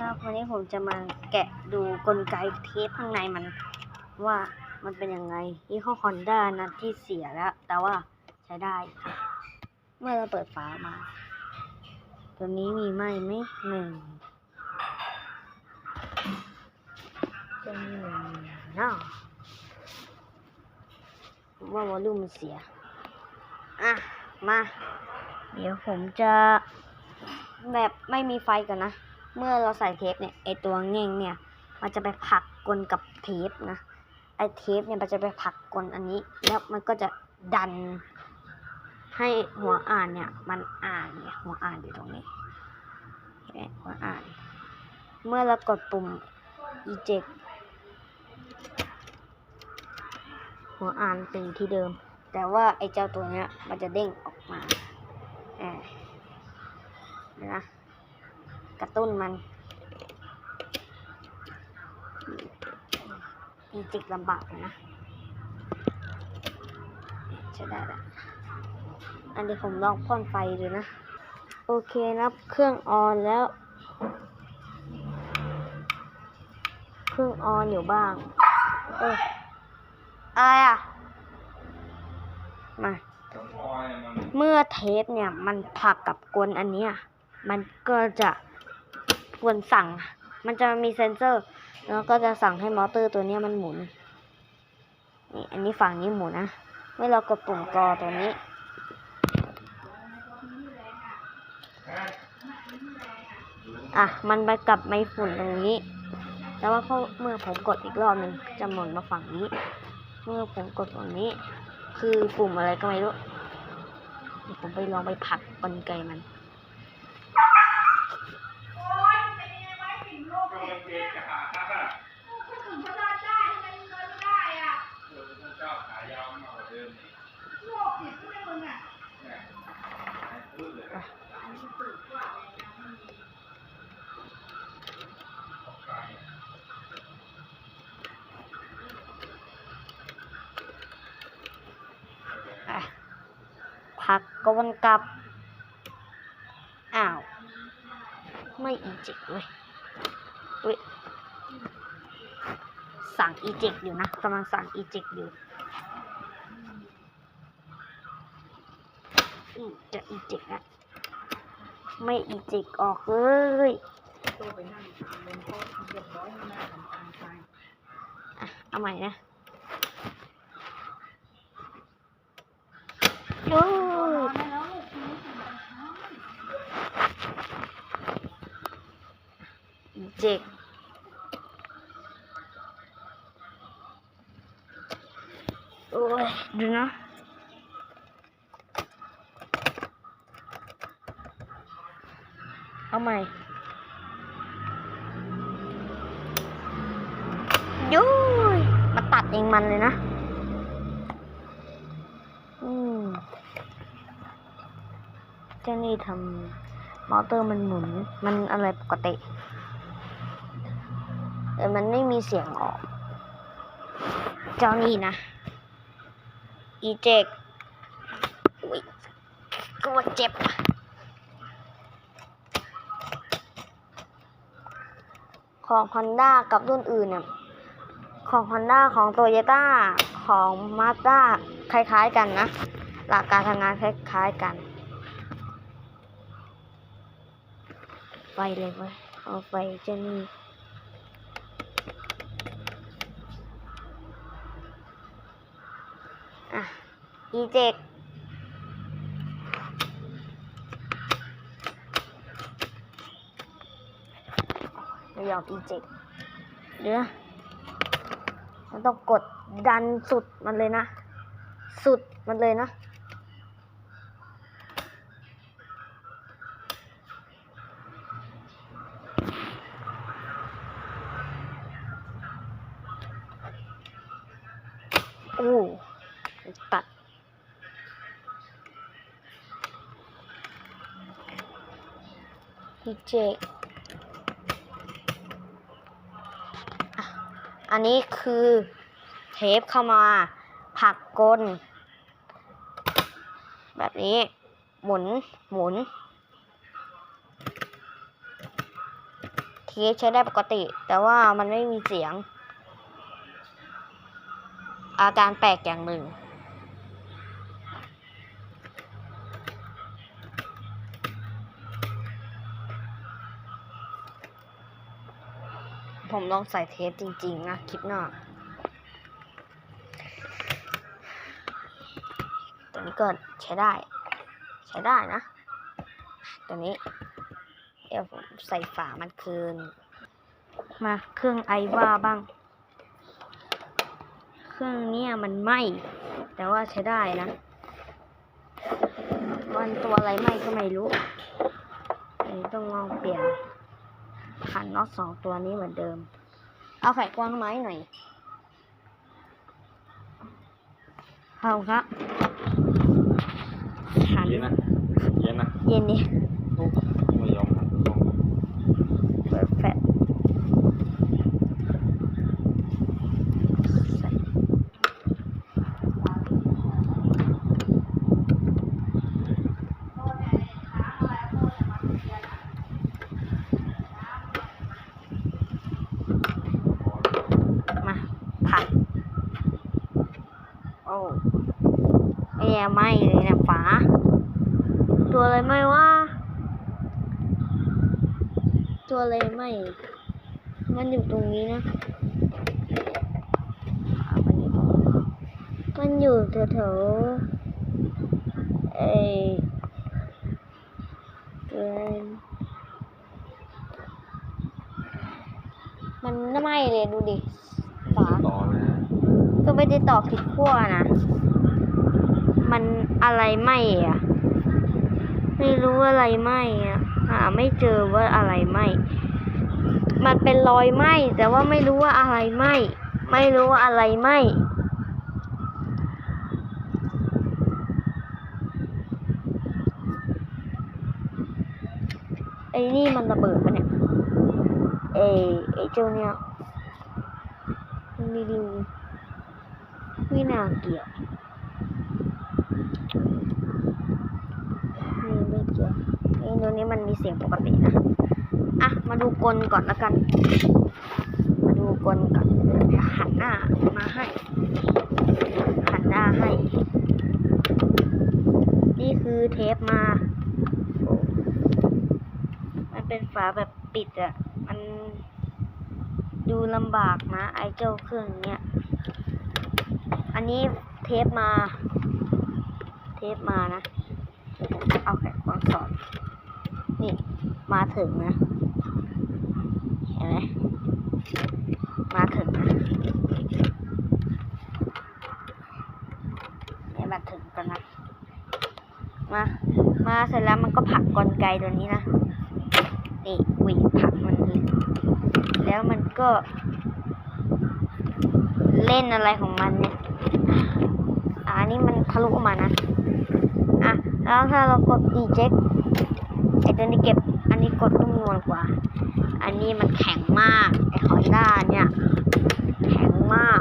ครับ วันนี้ผมจะมาแกะดูกลไกเทปข้างในมันว่ามันเป็นยังไงยี่ห้อฮอนด้านะที่เสียแล้ว แต่ว่าใช้ได้ครับเมื่อเราเปิดฝามา ตัวนี้มีไหมไหมหนึ่งจะมีหนึ่งเนาผมว่าวอลลุ่มมันเสีย อะ มา เดี๋ยวผมจะแบบไม่มีไฟกันนะ เมื่อเราใส่เทปเนี่ยไอตัวเง่งเนี่ย มันจะไปผักกลกับเทปนะไอเทปเนี่ยมันจะไปผักกลอันนี้ แล้วมันก็จะดัน ให้หัวอ่านเนี่ย มันอ่านเนี่ยหัวอ่านอยู่ตรงนี้หัวอ่าน เมื่อเรากดปุ่ม eject หัวอ่านเป็นที่เดิม แต่ว่าไอเจ้าตัวเนี้ยมันจะเด้งออกมาแอบเดี๋ยนะ กระตุ้นมันอีจิกลำบากนะใช้ได้ละอันนี้ผมลองพ่นไฟดูนะ โอเคนะเครื่องออนแล้ว เครื่องออนอยู่บ้าง เอออะไรอะ มา เมื่อเทปเนี่ยมันผักกับกลอันเนี้ยมันก็จะ ควรสั่ง มันจะมีเซนเซอร์ แล้วก็จะสั่งให้มอเตอร์ตัวนี้มันหมุน นี่อันนี้ฝั่งนี้หมุนนะ เมื่อเรากดปุ่มกอตัวนี้ อะ มันไปกับไม้ฝุ่นตรงนี้ แต่ว่าพอเมื่อผมกดอีกรอบหนึ่งจะหมุนมาฝั่งนี้ เมื่อผมกดฝั่งนี้ คือปุ่มอะไรก็ไม่รู้ผมไปลองไปผลักกลไกมัน อะผลั กกวนกลับ อ้าว ไม่อีเจกเว้ยเว้ย สั่งอีเจกอยู่นะกำลังสั่งอีเจกอยู่อืมจะอีเจกนะไม่อีเจกออกเลยอะเอาใหม่นะโอ้ย เจ็กโอ้ยดูนะเอาใหม่ยูยมาตัดเองมันเลยนะอืมเจ้านี่ทำมอเตอร์มันหมุน มันอะไรปกติ แต่มันไม่มีเสียงออก เจ้านี่นะ อีเจกอุ้ยกลัวเจ็บ ของ Honda กับรุ่นอื่นเนี่ยของ Honda ของ Toyota ของ Mazda คล้ายๆกันนะ หลักการทำงานคล้ายๆกันไฟเลยเว้ยเอาไฟจานี่ อีเจกไม่ยอมอีเจกเดี๋ยวมันต้องกดดันสุดมันเลยนะ สุดมันเลยนะโอ้ตัด พีเจอะอันนี้คือเทปเข้ามาผักกล แบบนี้หมุนหมุนเทเคสใช้ได้ปกติ แต่ว่ามันไม่มีเสียง อาการแปลกอย่างหนึ่ง ผมลองใส่เทปจริง ๆ นะคลิปหน้าตัวนี้ก็ใช้ได้ ใช้ได้นะ ตัวนี้ เดี๋ยวผมใส่ฝามันคืน มาเครื่องไอว่าบ้าง เครื่องเนี้ยมันไหมแต่ว่าใช้ได้นะมันตัวอะไรไหมก็ไม่รู้ต้องลองเปลี่ยน ขันน็อตสองตัวนี้เหมือนเดิม เอาไขควงไม้หน่อยเอาครับขันเย็นนะ เย็นนะ เย็นนี่ ไม่ยอมหันลง เปิดแฟลชใส่มาผัด โอ้ไอ้แย่ไม้เลยนะฝา ตัวอะไรไม้วะตัวอะไรไม้มันอยู่ตรงนี้นะ มันอยู่แถวๆเอ้ยเกินมันไม้เลยดูดิ ฝา ต่อเลยนะ ก็ไม่ได้ต่อผิดขั้วนะ มันอะไรไหมอะ ไม่รู้อะไรไหมอะ หาไม่เจอว่าอะไรไหม มันเป็นรอยไหมแต่ว่าไม่รู้ว่าอะไรไหม ไม่รู้ว่าอะไรไหมไอ้นี่มันระเบิดปะเนี่ยเอ้ไอ้เจ้าเนี่ยมีดิว ไม่น่าเกี่ยวนี่ไม่เกี่ยวไอ้ตัวนี้มันมีเสียงปกตินะ อะ มาดูกลก่อนล้วกัน มาดูกลก่อนหันหน้ามาให้ หันหน้าให้ นี่คือเทปมา มันเป็นฝาแบบปิดอะมันดูลำบากนะ ไอ้เจ้าเครื่องเนี้ย อันนี้เทปมา เทปมานะ เอาแขนควงสอดนี่มาถึงนะ เห็นไหมมาถึงนะเนี่ยมาถึงกันนะ มา มาเสร็จแล้วมันก็ผลักกลไกตัวนี้นะ นี่หวีผลักมันแล้วมันก็ เล่นอะไรของมันเนี่ย อันนี้มันทะลุมานะ อะ แล้วถ้าเรากด eject ไอตัวนี้เก็บ อันนี้กดนุ่มนวลกว่า อันนี้มันแข็งมาก ไอคอนด้าเนี่ย แข็งมาก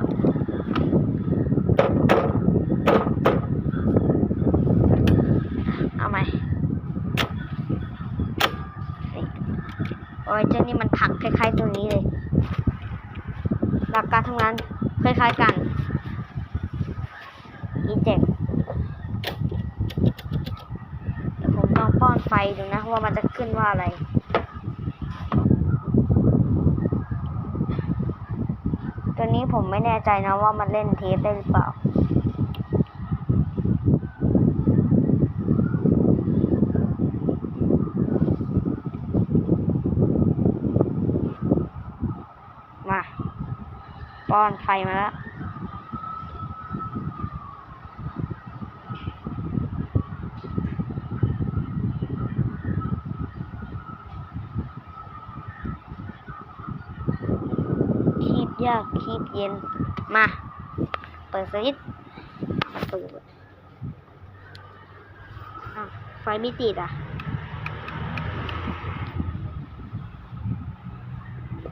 เอาไหมโอ้ยเจ้านี่มันถักคล้ายๆตัวนี้เลย หลักการทำงานคล้ายๆกัน อีเจ็ดเดี๋ยวผมลองป้อนไฟดูนะ ว่ามันจะขึ้นว่าอะไรตัวนี้ผมไม่แน่ใจนะว่ามันเล่นเทปได้หรือเปล่า มา ป้อนไฟมาแล้ว คีบ ยากคีบเย็น มา เปิดสวิตช์ประตูอะไฟไม่ติดอะ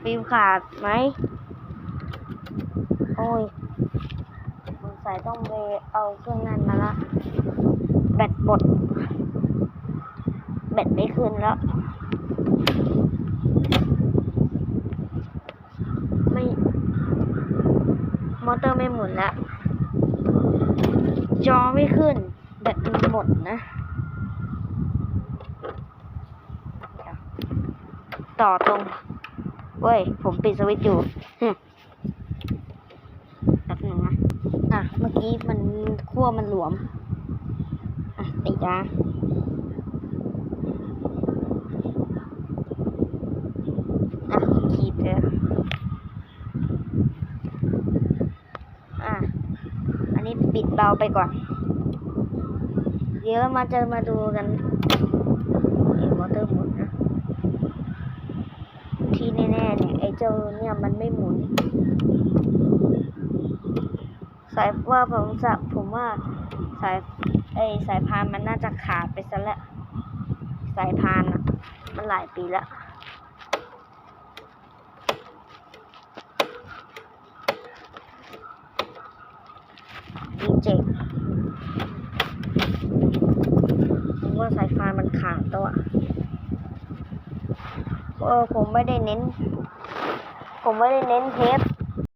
ฟิวขาดไหม โอ้ยสงสัยต้องไปเอาเครื่องนั้นมาละ แบตหมด แบตไม่ขึ้นแล้ว เตอร์ไม่หมุ นแล้ว จอไม่ขึ้น แบตมันหมดนะ ต่อตรง เว้ย ผมปิดสวิตช์อยู่แป๊บหนึ่งนะ อะ เมื่อกี้มันขั้วมันหลวม อะติดนะอะขีดเลยอะ อันนี้ ปิดเบาไปก่อน เดี๋ยวมาจะมาดูกันเอวอเตอร์หมุนนะ ที่แน่ๆเนี่ยไอ้เจ้าเนี่ยมันไม่หมุน สายว่าผมจะผมว่าสายไอ้สายพานมันน่าจะขาดไปซะแล้ว สายพานอะมันหลายปีแล้ว ดีเจ็ผมว่าสายพามันขาดตัวเออผมไม่ได้เน้น ผมไม่ได้เน้นเทป